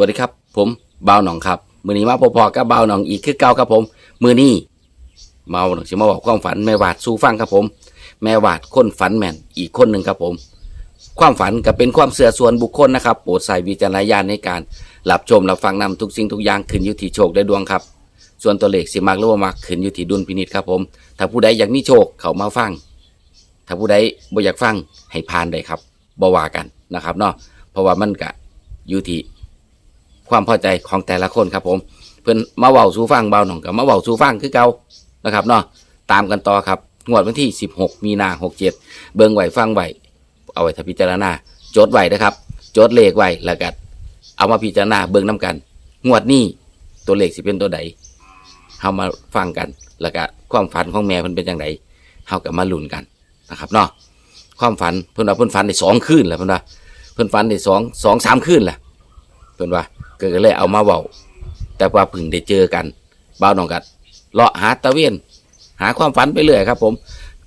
วัสดีครับ ผมบ่าวหนองครับมือนี้มาพอๆกับบ่าวหนองอีกคือเก่าครับผมมือนี้เมาหนองสิมาบอกความฝันแม่วาดสู่ฟังครับผม แม่วาดคนฝันแม่นอีกคนหนึ่งครับผม ความฝันก็เป็นความเสื่อส่วนบุคคลนะครับโปรดใส่วิจารณญาณในการรับชมรับฟังนำทุกสิ่งทุกอย่างขึ้นอยู่ที่โชคได้ดวงครับ ส่วนตัวเลขสิมักหรือว่ามักขึ้นอยู่ที่ดุลพินิจครับผม ถ้าผู้ใดอยากมีโชคเขามาฟัง ถ้าผู้ใดบ่อยากฟังให้ผ่านได้ครับบ่ว่ากันนะครับเนาะเพราะว่ามันก็อยู่ที่ ความพอใจของแต่ละคนครับผม เพื่อนมาเว้าสู่ฟังเบาหน่องกับมาเว้าสู่ฟังคือเก่านะครับเนาะตามกันต่อครับงวดวันที่ 16 มีนา67 เบิ่งไหวฟังไหวเอาไว้ถ้าพิจารณาจดไหวนะครับจดเลขไหวแล้วก็เอามาพิจารณาเบิ่งน้กัน งวดนี้ตัวเลขสิเป็นตัวใดเฮามาฟังกันแล้วก็ความฝันของแม่เพิ่นเป็นจังไดเฮาก็มาลุ้นกันนะครับเนาะความฝันเพิ่นว่าเพิ่นฝันได้สองคืนแล้วเพิ่นว่าเพิ่นฝันได้สองสองสามคืนแหละเพิ่นว่า ก็เลยเอามาเว้าแต่ว่าพึ่งได้เจอกันบ่าวน้องกัดเลาะหาตะเวียนหาความฝันไปเรื่อยครับ ผม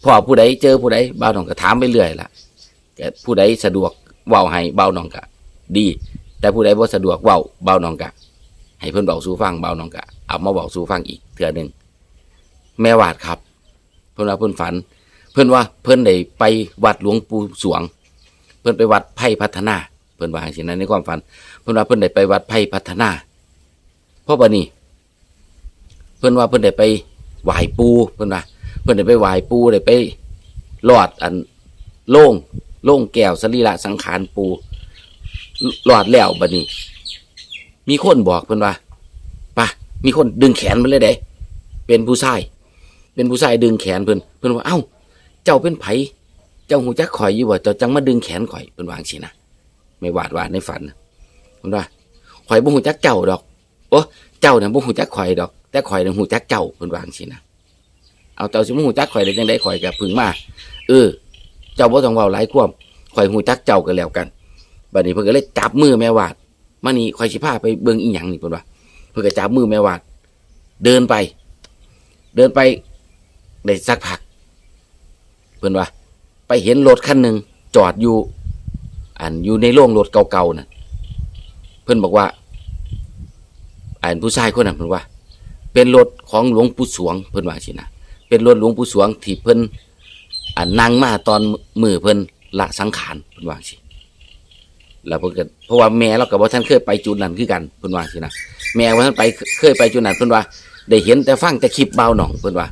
พอผู้ใดเจอผู้ใดบ่าวน้องก็ถามไปเรื่อยล่ะแกผู้ใดสะดวกเว้าให้บ่าวน้องกะดี แต่ผู้ใดบ่สะดวกเว้าบ่าวน้องกะ ให้เพิ่นเว้าสู่ฟังบ่าวน้องกะเอามาเว้าสู่ฟังอีกเทื่อหนึ่งแม่วาดครับ เพิ่นว่าเพิ่นฝัน เพิ่นว่าเพิ่นได้ไปวัดหลวงปู่สวง เพิ่นไปวัดไผ่พัฒนา เพิ่นว่าจังซี่นะในความฝัน เพิ่นว่าเพิ่นได้ไปวัดไผ่พัฒนาเพราะว่านี่เพิ่นว่าเพิ่นได้ไปไหว้ปูเพิ่นว่าเพิ่นได้ไปไหว้ปูได้ไปหลอดอันโล่งโล่งแก้วสรีระสังขารปูหลอดแล้วบัดนี้ มีคนบอกเพิ่นว่าปะมีคนดึงแขนมันเลยเด้เป็นผู้ชายเป็นผู้ชายดึงแขนเพิ่นเพิ่นว่าเอ้า เจ้าเป็นไผเจ้าหูจักข่อยอยู่บ่เจ้าจังมาดึงแขนข่อยเพิ่นวางซี่นะ ไม่วาดวาดในฝันผมว่าข่อยบ่หูจักเจ้าดอกโอ้เจ้าเนี่ยบ่หูจักข่อยดอก แต่ข่อยเนี่ยหูจักเจ้าเพิ่นวาจังซี่นะเอาเจ้าสิบ่หูจักข่อยได้จังได๋ข่อยก็เพึ่งมาเออ เจ้าบ่ต้องเว้าหลายความข่อยหูจักเจ้าก็แล้วกันบัดนี้เพิ่นก็เลยจับมือแม่วาดมานี่ข่อยสิพาไปเบิ่งอีหยังนี่เพิ่นว่าเพิ่นก็จับมือแม่วาด เดินไป เดินไปได้สักพัก เพิ่นว่า ไปเห็นรถคันหนึ่งจอดอยู่ อันอยู่ในโรงรถเก่าๆน่ะ เพื่อนบอกว่าอันผู้ชายคนนั้นเพื่อนว่า เป็นรถของหลวงปู่สวง เพื่อนว่าสินะเป็นรถหลวงปู่สวงที่เพื่อนอันนั่งมาตอนมือเพื่อนละสังขารเพื่อนว่าสิแล้วเพื่อนเพราะว่าแม่เรากับว่าท่านเคยไปจุดนั้นคือกันเพื่อนว่าสินะแม่ว่าท่านไปเคยไปจุดนั้นเพื่อนว่า ได้เห็นแต่ฟังแต่คลิปเบาหน่องเพื่อนว่า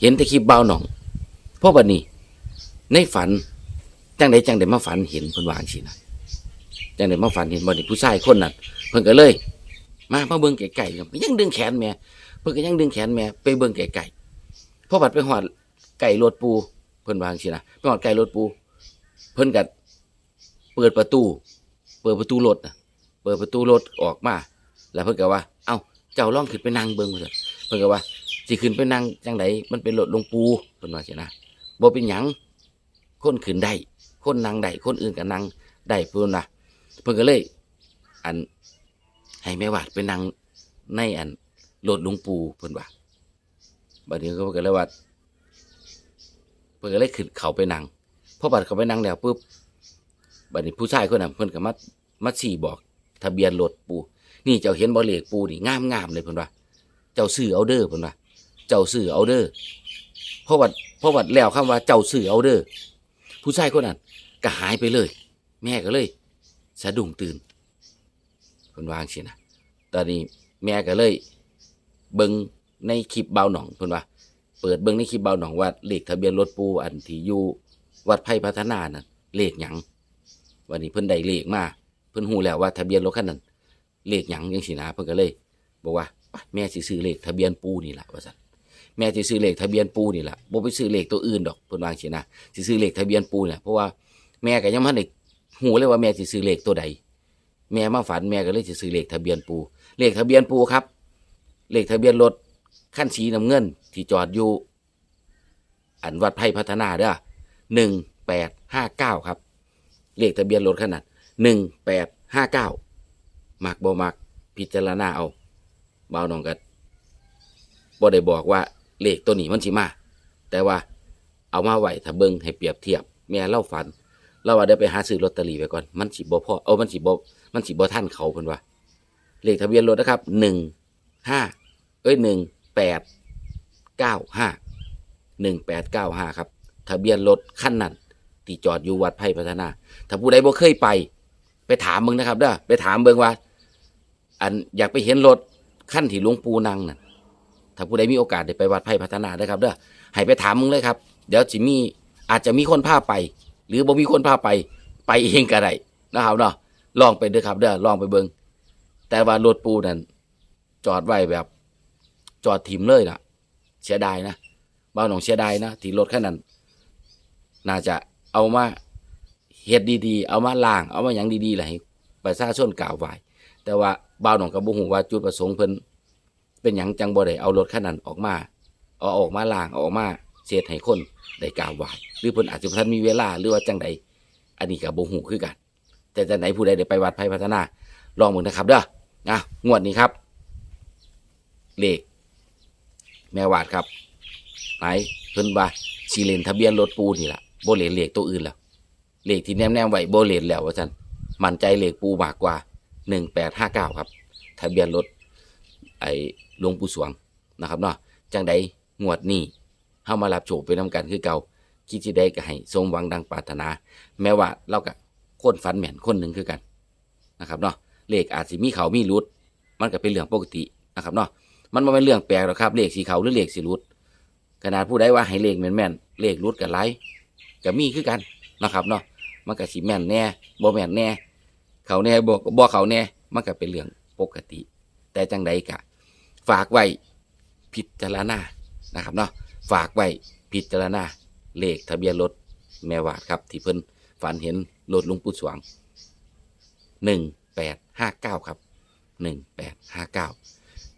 เห็นแต่คลิปเบาหน่องเพราะบัดนี้ ในฝัน จังไดจังไดมาฝันเห็นเพิ่นวาจังซี่นะจังไดมาฝันเห็นบ่นี่ผู้ชายคนนั้นเพิ่นก็เลย มามาเบิ่งไกลๆครับยังดึงแขนแม่เพิ่นก็ยังดึงแขนแม่ไปเบิ่งไกลๆพอบัดไปฮอดไก่รถปู เพิ่นวาจังซี่นะไปฮอดไก่รถปู เพิ่นก็เปิดประตู เปิดประตูรถน่ะเปิดประตูรถออกมา แล้วเพิ่นก็ว่า เอ้าเจ้าลองขึ้นไปนั่งเบิ่งว่าซั่นเพิ่นก็ว่าสิขึ้นไปนั่งจังไดมันเป็นรถหลวงปู่เพิ่นว่าซี่นะบ่เป็นหยังคนขึ้นได้ คนนั่งได้คนอื่นก็นั่งได้เพิ่อนนะเพิ่อนก็เลย อันให้แม่วาดไปนั่งในอันรถหลวงปู่เพิ่อนว่าบัดนี้เขาก็เลยว่าเพิ่อนก็เลยขึ้นเขาไปนั่งพอบัดเขาไปนั่งแล้วปุ๊บบัดนี้ผู้ชายคนนั้นเพิ่อนก็มามาชี้บอก ทะเบียนรถปูนี่เจ้าเห็นบ่เลขปูนี่งามงามเลยเพิ่อนว่าเจ้าซื้อเอาเด้อเพิ่อนว่า เจ้าซื้อเอาเดอเพราะว่าเพราะว่าแล้วคำว่าเจ้าซื้อเอาเด้อผู้ชายคนนั้น ก็หายไปเลย แม่ก็เลย สะดุ้งตื่นเพิ่นวางสินะตอนนี้แม่ก็เลย เบิ่งในคลิปเบาหนองเพิ่นว่า เปิดเบิ่งในคลิปเบาหนองว่าเลขทะเบียนรถปูอันที่อยู่วัดไผ่พัฒนานั่นเลขหยังวันนี้เพิ่นได้เลขมาเพิ่นฮู้แล้วว่าทะเบียนรถคันนั้นเลขหยังจังซี่นะเพิ่นก็เลย บอกว่า แม่สิซื้อเลขทะเบียนปูนี่แหละว่าซั่นแม่สิซื้อเลขทะเบียนปูนี่แหละบ่ไปซื้อเลขตัวอื่นดอกเพิ่นวางสินะสิซื้อเลขทะเบียนปูเนี่ยเพราะว่า แม่ก็ยังไม่ได้หูเลยว่าแม่สิซื้อเลขตัวใด แม่มาฝันแม่ก็เลยสิซื้อเลขทะเบียนปู เลขทะเบียนปูครับ เลขทะเบียนรถขั้นสีน้ำเงิน ที่จอดอยู่อันวัดไผ่พัฒนาเด้อหนึ่งแปดห้าเก้าครับ เลขทะเบียนรถขนาดหนึ่งแปดห้าเก้ามักบ่มักพิจารณาเอาเบาหนองกันบ่ได้บอกว่าเลขตัวนี้มันสิมา แต่ว่าเอามาไหวถ้าเบิงให้เปรียบเทียบ แม่เล่าฝัน เราว่าได้ไปหาซื้อลอตเตอรี่ไว้ก่อน มันสิบ่พอเอามันสิบ่มันสิบ่ทันเขาเพิ่นว่าเลขทะเบียนรถนะครับหนึ่งห้าเอ้ยหนึ่งแปดเก้าห้าหนึ่งแปดเก้าห้าครับ ทะเบียนรถขั้นนั้นที่จอดอยู่วัดไผ่พัฒนา ถ้าผู้ใดบ่เคยไป ไปถามมึงนะครับเด้อไปถามเบิ่งว่า อันอยากไปเห็นรถขั้นที่หลวงปู่นั่งน่ะถ้าผู้ใดมีโอกาสได้ไปวัดไผ่พัฒนาได้ครับเด้อให้ไปถามมึงเลยครับ เดี๋ยวสิมีอาจจะมีคนพาไป หรือบ่มีคนพาไปไปเองก็ได้นะครับเนาะลองไปเด้อครับเด้อลองไปเบิ่งแต่ว่ารถปูนั่นจอดไว้แบบ จอดถิ่มเลยล่ะ เสียดายนะบ้านหนองเสียดายนะที่รถแค่นั้น น่าจะเอามาเฮ็ดดีๆ เอามาล้าง เอามาหยังดีๆแหละให้ประชาชนกล่าวไหวแต่ว่าบ้าวหนองกับบุหูว่าจุดประสงค์เพิ่นเป็นหยังจังบ่ได้เอารถแคันนั้นออกมา เอาออกมาล้างเอาออกมา เสียให้คนได้กล่าวไหวหรือเพิ่นอาจจะบ่ทันมีเวลาหรือว่าจังใดอันนี้กับบ่หูคือกัน แต่จังไหนผู้ใดได้ไปวัดไผ่พัฒนา ลองมึงนะครับเด้ออะงวดนี้ครับ เลข แม่วาดครับไหนเพิ่นว่าสีเลนทะเบียนรถปูนี่ล่ะโบเลนเลขตัวอื่นแล้วเลขที่แนมแนมๆไว้โบเลนแล้วว่าซั่นมั่นใจเลขปูมากกว่าหนึ่งแปดห้าเก้าครับ ทะเบียนรถไอ้หลวงปู่สวงนะครับเนาะจังใดงวดนี้ เฮามารับโชคไปนำกันคือเก่าคิดสิได้ก็ให้สมหวังดังปรารถนา แม้ว่าเราก็คนฝันแม่นคนหนึ่งคือกันนะครับเนาะเลขอาจสิมีเขามีรุด มันก็เป็นเรื่องปกตินะครับเนาะมันบ่เป็นเรื่องแปลกหรอกครับเลขสีเขาหรือเลขสีรุดขนาดผู้ใดว่าให้เลขแม่นแม่นๆเลขรุดกับไรก็มีคือกันนะครับเนาะมันก็สิแม่นแน่บ่แม่นแน่ เขาแน่บ่บ่เขาแน่มันก็เป็นเรื่องปกติ แต่จังใดกะ ฝากไว้พิจารณานะครับเนาะ ฝากไว้พิจารณาเลขทะเบียนรถแม่วาดครับ ที่เพิ่นฝันเห็นรถลุงปู่สวงหนึ่งแปดห้าเก้าครับหนึ่งแปดห้าเก้า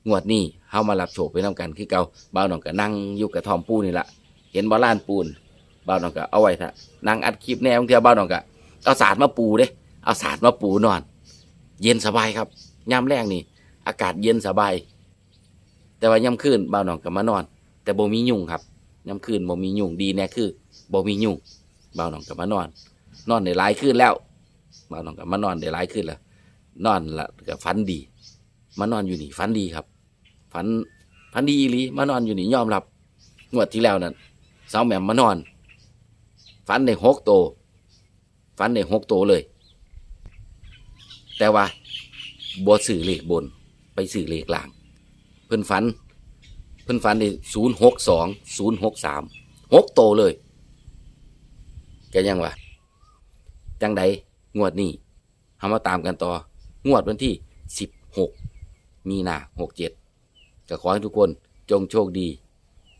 งวดนี้เฮามารับโชคไปนํกันคือเก่าบ่าวน้องก็นั่งอยู่กับทอมปูนี่ละเห็นบ่ล้านปูนบ่าวน้องก็เอาไว้ซะนั่งอัดคลิปแนวบางเทีบ่าวน้องก็เอาสาดมาปูเด้เอาสาดมาปูนอน เย็นสบายครับยามแรงนี่ อากาศเย็นสบาย แต่ว่ายามคืนบ่าวน้องก็มานอน แต่บ่มียุงครับยามคืนบ่มียุงดีแน่คือบ่มียุงเบาวน้องก็มานอน นอนได้หลายคืนแล้วเบาวน้องก็มานอนได้หลายคืนแล้วนอนละก็ฝันดี มานอนอยู่นี่ฝันดีครับฝันฝันดีอีหลีมานอนอยู่นี่ยอมรับงวดที่แล้วนั่นสาวแหม่มมานอนฝันในหกโตวฝันในหกโตเลย แต่ว่าบวสื่อเลขบนไปสื่อเลขล่าง เพิ่นฝัน เพิ่นฝันในศูนย์หกสองศูนย์หกสามหกโตเลยแกยังวะจังใดงวดนี้ทำมาตามกันต่อ งวดวันที่สิบหกมีนาหกเจ็ดก็ขอให้ทุกคนจงโชคดี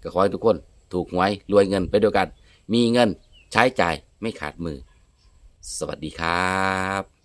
ก็ขอให้ทุกคนถูกหวยรวยเงินไปด้วยกัน มีเงินใช้จ่ายไม่ขาดมือ สวัสดีครับ